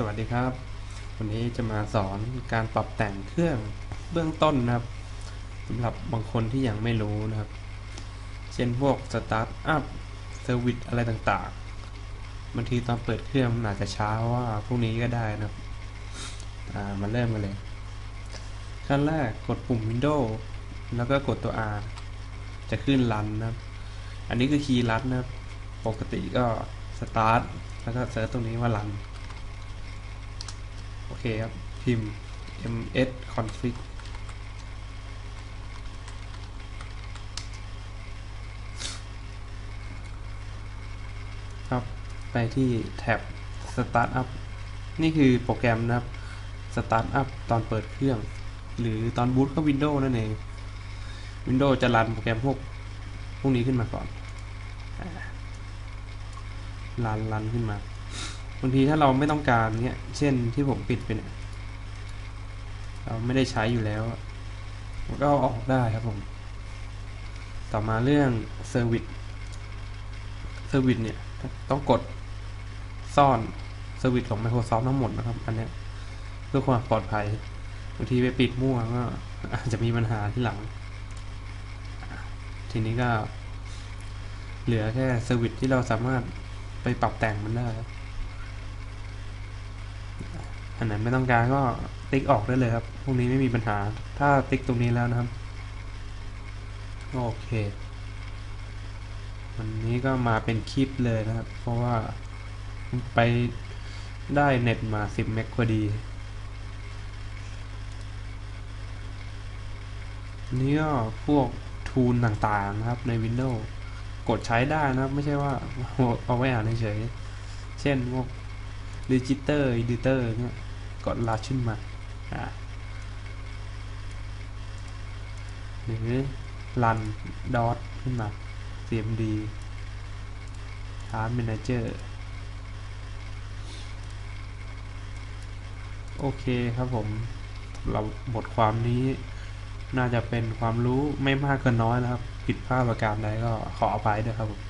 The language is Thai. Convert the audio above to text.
สวัสดีครับ วันนี้จะมาสอนการปรับแต่งเครื่องเบื้องต้นนะครับสำหรับบางคนที่ยังไม่รู้นะครับ เช่นพวกสตาร์ทอัพเซอร์วิสอะไรต่างๆบางทีตอนเปิดเครื่องมันอาจจะช้าว่าพวกนี้ก็ได้นะครับมาเริ่มกันเลย ขั้นแรกกดปุ่ม Windows แล้วก็กดตัว R จะขึ้นรันนะครับ อันนี้คือคีย์รัดนะครับ ปกติก็สตาร์ทแล้วก็เซิร์ชตรงนี้ว่ารัน เคครับ พิมพ์ ms config ครับ ไปที่แท็บ Startup นี่คือโปรแกรมนะครับ Startup ตอนเปิดเครื่อง หรือตอนบูตเข้า Windows นั่นเอง Windows จะรันโปรแกรมพวก พวกนี้ขึ้นมาก่อนรันรันขึ้นมา บางทีถ้าเราไม่ต้องการเนี้ย เช่นที่ผมปิดไปเนี่ย เราไม่ได้ใช้อยู่แล้ว มันก็เอาออกได้ครับผม ต่อมาเรื่องเซอร์วิส เซอร์วิสเนี่ย ต้องกดซ่อนเซอร์วิสของ Microsoft ทั้งหมดนะครับ อันเนี้ยเพื่อความปลอดภัย บางทีไปปิดมั่วก็อาจจะมีปัญหาที่หลัง ทีนี้ก็ เหลือแค่เซอร์วิสที่เราสามารถไปปรับแต่งมันได้ อันไหนไม่ต้องการก็ติ๊กออกได้เลยครับ พวกนี้ไม่มีปัญหา ถ้าติ๊กตรงนี้แล้วนะครับ โอเค วันนี้ก็มาเป็นคลิปเลยนะครับ เพราะว่าไปได้เน็ตมา 10 เมกพอดีนนี้ก็พวกทูลต่างๆนะครับใน Windows กดใช้ได้นะครับ ไม่ใช่ว่าเอาไว้อ่านเฉย เช่นพวก Register Editor เนี่ย กดลัดขึ้นมาอ่าหรือ run dot ขึ้นมา cmd task manager โอเคครับผมเราบทความนี้น่าจะเป็นความรู้ไม่มากก็นน้อยนะครับ ผิดพลาดประการใดก็ขออภัยด้วยครับผม